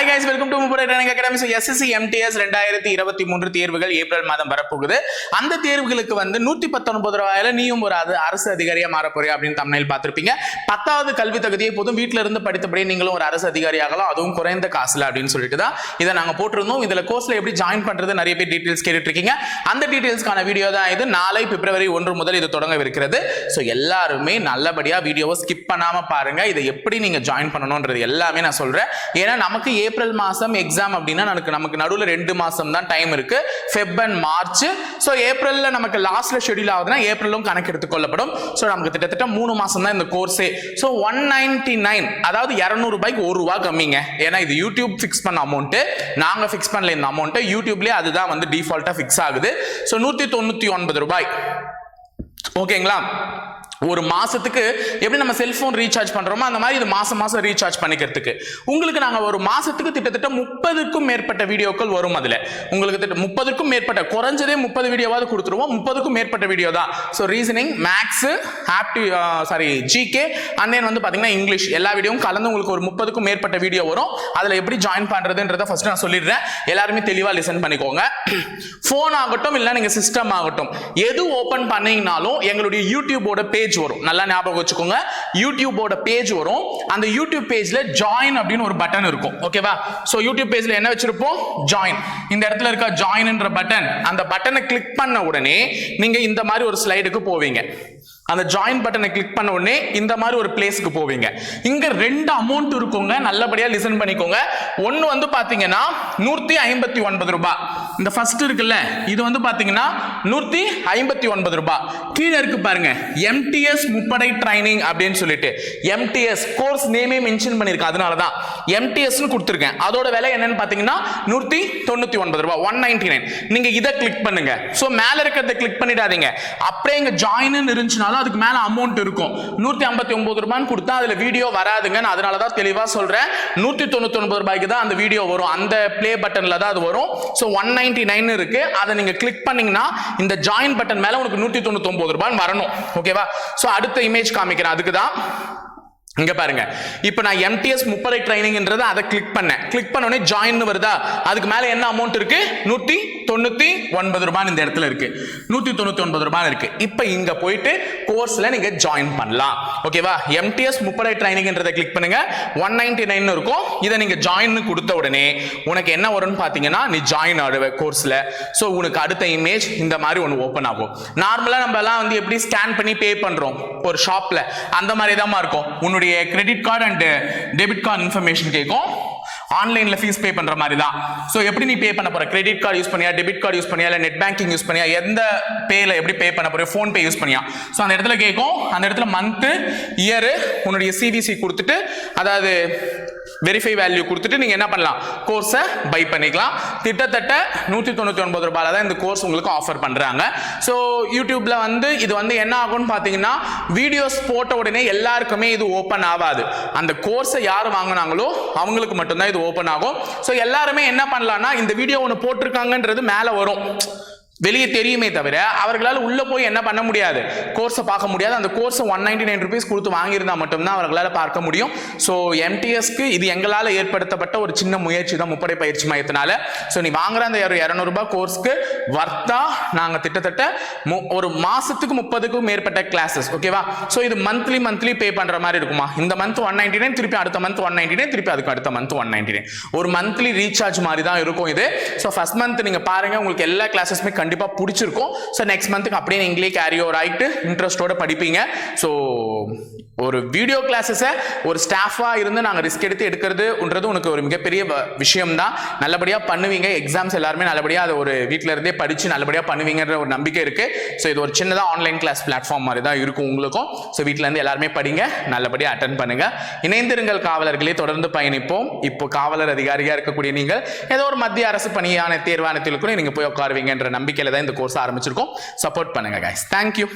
Hi guys welcome to Muppadai training academy so SSC MTS ரெண்டாயிரத்தி இருபத்தி மூன்று தேர்வுகள் ஏப்ரல் மாதம் வரப்போகுது. அந்த தேர்வுகளுக்கு வந்து நூற்றி பத்தொன்பது ரூபாயில நீயும் ஒரு அது அரசு அதிகாரியாக மாற போறியா அப்படின்னு தமிழில் பார்த்துருப்பீங்க. பத்தாவது கல்வி தகுதியை போதும் வீட்டில இருந்து படித்தபடியே நீங்களும் ஒரு அரசு அதிகாரியாகலாம் அதுவும் குறைந்த காசுல அப்படின்னு சொல்லிட்டு தான் இதை நாங்கள் போட்டிருந்தோம். இதுல கோர்ஸ்ல எப்படி ஜாயின் பண்றது நிறைய பேர் டீட்டெயில்ஸ் கேட்டுட்டு இருக்கீங்க அந்த டீட்டெயில்ஸ்க்கான வீடியோ தான் இது. நாளை பிப்ரவரி ஒன்று முதல் இது தொடங்கவிருக்கிறது. ஸோ எல்லாருமே நல்லபடியா வீடியோவை ஸ்கிப் பண்ணாம பாருங்க. இதை எப்படி நீங்க ஜாயின் பண்ணணுன்றது எல்லாமே நான் சொல்றேன். ஏன்னா நமக்கு ஏப்ரல் மாதம் எக்ஸாம் அப்படின்னா நமக்கு நமக்கு நடுவில் ரெண்டு மாதம் தான் டைம் இருக்கு. ஃபெப் அண்ட் மார்ச் ஸோ ஏப்ரலில் நமக்கு லாஸ்ட்ல ஷெடியூல் ஆகுதுன்னா ஏப்ரலும் கணக்கு எடுத்துக்கொள்ளப்படும் ஸோ நமக்கு கிட்டத்தட்ட மூணு மாதம் தான் இந்த கோர்ஸே ஸோ ஒன் நைன்டி நைன் அதாவது இரநூறுபாய்க்கு ஒரு ரூபா கம்மிங்க. ஏன்னா இது யூடியூப் ஃபிக்ஸ் பண்ண அமௌண்ட்டு நாங்கள் ஃபிக்ஸ் பண்ணல இந்த அமௌண்ட்டு யூடியூப்லேயே அதுதான் வந்து டிஃபால்ட்டாக ஃபிக்ஸ் ஆகுது. ஸோ நூற்றி தொண்ணூற்றி ஒன்பது ரூபாய். ஓகேங்களா ஒரு மாசத்துக்கு எப்படி நம்ம செல்போன் ரீசார்ஜ் பண்றோமோ அந்த மாதிரி இது மாசம் மாசம் ரீசார்ஜ் பண்ணிக்கிறதுக்கு. உங்களுக்கு நாங்க ஒரு மாசத்துக்கு கிட்டத்தட்ட முப்பதுக்கும் மேற்பட்ட வீடியோக்கள் வரும் அதுல. உங்களுக்கு திட்ட முப்பதுக்கும் மேற்பட்ட குறைஞ்சதே முப்பது வீடியோவாவது கொடுத்துருவோம். முப்பதுக்கும் மேற்பட்ட வீடியோ தான். So reasoning maths apti sorry GK and then வந்து பாத்தீங்கன்னா இங்கிலீஷ் எல்லா வீடியோவும் கலந்து உங்களுக்கு ஒரு முப்பதுக்கும் மேற்பட்ட வீடியோ வரும். அதுல எப்படி ஜாயின் பண்றதுன்றத ஃபர்ஸ்ட் நான் சொல்லிடுறேன். எல்லாருமே தெளிவா லிசன் பண்ணிக்கோங்க. ஃபோன் ஆகட்டும் இல்லை நீங்க சிஸ்டம் ஆகட்டும். எது ஓபன் பண்ணீங்கனாலும் எங்களுடைய யூடியூபோட பேஜ் வரும். நல்லா ஞாபகம் வச்சுக்கோங்க. யூடியூபோட பேஜ் வரும். அந்த யூடியூப் பேஜ்ல ஜாயின் அப்படின்னு ஒரு பட்டன் இருக்கும். ஓகேவா சோ யூடியூப் பேஜ்ல என்ன வச்சிருப்போம்? ஜாயின் இந்த இடத்துல இருக்க ஜாயின்ன்ற பட்டன் அந்த பட்டனை கிளிக் பண்ண உடனே நீங்க இந்த மாதிரி ஒரு ஸ்லைடுக்கு போவீங்க. அந்த ஜாயின் பட்டனை கிளிக் பண்ண உடனே இந்த மாதிரி ஒரு பிளேஸ்க்கு போவீங்க. இங்க ரெண்டு அமௌண்ட் இருக்குங்க. நல்லபடியா லிசன் பண்ணிக்கோங்க. ஒன்னு வந்து பாத்தீங்கன்னா நூத்தி ஐம்பத்தி ஒன்பது ரூபாய். இந்த ஃபர்ஸ்ட் இருக்குல்ல இது வந்து பாத்தீங்கன்னா நூத்தி ஐம்பத்தி ஒன்பது ரூபாய். கீழே இருக்கு பாருங்க எம்டிஎஸ் முப்படை ட்ரைனிங் அப்படின்னு சொல்லிட்டு. எம்டிஎஸ் கோர்ஸ் நேமே மென்ஷன் பண்ணிருக்கேன் அதனால தான் கொடுத்துருக்கேன். அதோட விலை என்னன்னு பாத்தீங்கன்னா நூத்தி தொண்ணூத்தி ஒன்பது ரூபாய் ஒன் நைன்டி நைன் நீங்க இதை கிளிக் பண்ணுங்க. ஸோ மேல இருக்கிறத கிளிக் பண்ணிடாதீங்க. அப்படியே இங்க ஜாயின் இருந்துச்சுனாலும் அதுக்கு மேலே அமௌண்ட் இருக்கும். நூற்றி ஐம்பத்தி ஒம்பது ரூபான்னு கொடுத்தா அதில் வீடியோ வராதுங்க நான் அதனால தான் தெளிவாக சொல்கிறேன் நூற்றி தொண்ணூத்தொன்பது ரூபாய்க்கு தான் அந்த வீடியோ வரும். அந்த ப்ளே பட்டனில் தான் அது வரும். ஸோ ஒன் நைன்டி நைன் இருக்குது அதை நீங்கள் கிளிக் பண்ணீங்கன்னா இந்த ஜாயின் பட்டன் மேலே உனக்கு நூற்றி தொண்ணூத்தொம்பது ரூபான்னு வரணும். ஓகேவா ஸோ அடுத்த இமேஜ் காமிக்கிறேன். அதுக்கு தான் இங்க பாருங்க. இப்போ நான் எம்டிஎஸ் முப்படை ட்ரைனிங்ன்றத அதை கிளிக் பண்ணேன். கிளிக் பண்ண உடனே ஜாயின் வருதா? அதுக்கு மேல என்ன அமௌண்ட் இருக்கு? நூத்தி தொண்ணூத்தி ஒன்பது ரூபாய் இந்த இடத்துல இருக்கு. நூத்தி தொண்ணூத்தி ஒன்பது ரூபாய் இருக்கு. இப்போ இங்க போயிட்டு கோர்ஸ்ல நீங்க ஜாயின் பண்ணலாம். ஓகேவா எம்டிஎஸ் முப்படை ட்ரைனிங்ன்றதை கிளிக் பண்ணுங்க. ஒன் நைன்டி நைன் இருக்கும். இதை நீங்க ஜாயின் கொடுத்த உடனே உனக்கு என்ன வரும்னு பாத்தீங்கன்னா நீ ஜாயின் ஆடுவ கோர்ஸ்ல ஸோ உனக்கு அடுத்த இமேஜ் இந்த மாதிரி ஒன்று ஓப்பன் ஆகும். நார்மலா நம்ம எல்லாம் வந்து எப்படி ஸ்கேன் பண்ணி பே பண்றோம்? ஒரு ஷாப்ல அந்த மாதிரி தான் இருக்கும். உன்னுடைய credit card and debit card information கேட்கும். ஆன்லைன்ல ஃபீஸ் பே பண்ற மாதிரி தான் ஸோ எப்படி நீ பே பண்ண போற? கிரெடிட் கார்டு யூஸ் பண்ணியா? டெபிட் கார்டு யூஸ் பண்ணியா? இல்லை நெட் பேங்கிங் யூஸ் பண்ணியா? எந்த பேல எப்படி பே பண்ண போற ஃபோன் பே யூஸ் பண்ணியா? ஸோ அந்த இடத்துல கேட்கும். அந்த இடத்துல மந்த்து இயரு உன்னுடைய சிபிசி கொடுத்துட்டு அதாவது வெரிஃபை வேல்யூ கொடுத்துட்டு நீங்க என்ன பண்ணலாம்? கோர்ஸை பை பண்ணிக்கலாம். கிட்டத்தட்ட நூற்றி தொண்ணூற்றி ஒன்பது ரூபாயில தான் இந்த கோர்ஸ் உங்களுக்கு ஆஃபர் பண்ணுறாங்க ஸோ யூடியூப்ல வந்து இது வந்து என்ன ஆகும்னு பார்த்தீங்கன்னா வீடியோஸ் போட்ட உடனே எல்லாருக்குமே இது ஓப்பன் ஆகாது. அந்த கோர்ஸை யார் வாங்கினாங்களோ அவங்களுக்கு மட்டும்தான் இது ஓப்பன் ஆகும். ஸோ எல்லாருமே என்ன பண்ணலாம்னா இந்த வீடியோ ஒன்று போட்டிருக்காங்கன்றது மேலே வரும். வெளியே தெரியுமே தவிர அவர்களால் உள்ள போய் என்ன பண்ண முடியாது? கோர்ஸை பார்க்க முடியாது. அந்த கோர்ஸை ஒன் நைன்டி நைன் ருபீஸ் கொடுத்து வாங்கியிருந்தா மட்டும்தான் அவர்களால் பார்க்க முடியும். ஸோ எம்டிஎஸ்க்கு இது எங்களால் ஏற்படுத்தப்பட்ட ஒரு சின்ன முயற்சி தான் முப்படை பயிற்சி மையத்தினால. ஸோ நீ வாங்குற அந்த இரநூறுபா கோர்ஸ்க்கு வர்த்தா நாங்கள் திட்டத்தட்ட மு- ஒரு மாசத்துக்கு முப்பதுக்கும் மேற்பட்ட கிளாஸஸ் ஓகேவா ஸோ இது மந்த்லி மந்த்லி பே பண்ணுற மாதிரி இருக்குமா? இந்த மந்த் ஒன் நைன்டி நைன் திருப்பி அடுத்த மந்த் ஒன் நைன்டி நைன் திருப்பி அதுக்கு அடுத்த மந்த் ஒன் நைன்டி நைன் ஒரு மந்த்லி ரீசார்ஜ் மாதிரி தான் இருக்கும் இது. ஸோ ஃபர்ஸ்ட் மந்த் நீங்கள் பாருங்கள் உங்களுக்கு எல்லா கிளாஸஸுமே கண்டிப்பாக பிடிச்சிருக்கும். ஸோ நெக்ஸ்ட் மந்த்துக்கு அப்படியே நீங்களே கேரி ஓவர் ஆகிட்டு இன்ட்ரெஸ்டோட படிப்பீங்க. ஸோ ஒரு வீடியோ கிளாஸஸை ஒரு ஸ்டாஃபாக இருந்து நாங்கள் ரிஸ்க் எடுத்து எடுக்கிறதுன்றது உனக்கு ஒரு மிகப்பெரிய வ- விஷயம்தான். நல்லபடியாக பண்ணுவீங்க. எக்ஸாம்ஸ் எல்லாருமே நல்லபடியாக அதை ஒரு வீட்டில் இருந்தே படித்து நல்லபடியாக பண்ணுவீங்கன்ற ஒரு நம்பிக்கை இருக்குது ஸோ இது ஒரு சின்னதாக ஆன்லைன் கிளாஸ் பிளாட்ஃபார்ம் மாதிரி தான் இருக்கும் உங்களுக்கும். ஸோ வீட்டிலேருந்து எல்லாருமே படிங்க. நல்லபடியாக அட்டன் பண்ணுங்கள் இணைந்திருங்கள் காவலர்களே. தொடர்ந்து பயணிப்போம். இப்போ காவலர் அதிகாரியாக இருக்கக்கூடிய நீங்கள் ஏதோ ஒரு மத்திய அரசு பணியான தேர்வானத்தில் கூட நீங்கள் போய் உட்காருவீங்கன்ற நம்பிக்கையில் தான் இந்த கோர்ஸ் ஆரம்பிச்சிருக்கோம். சப்போர்ட் பண்ணுங்கள் கைஸ் தேங்க்யூ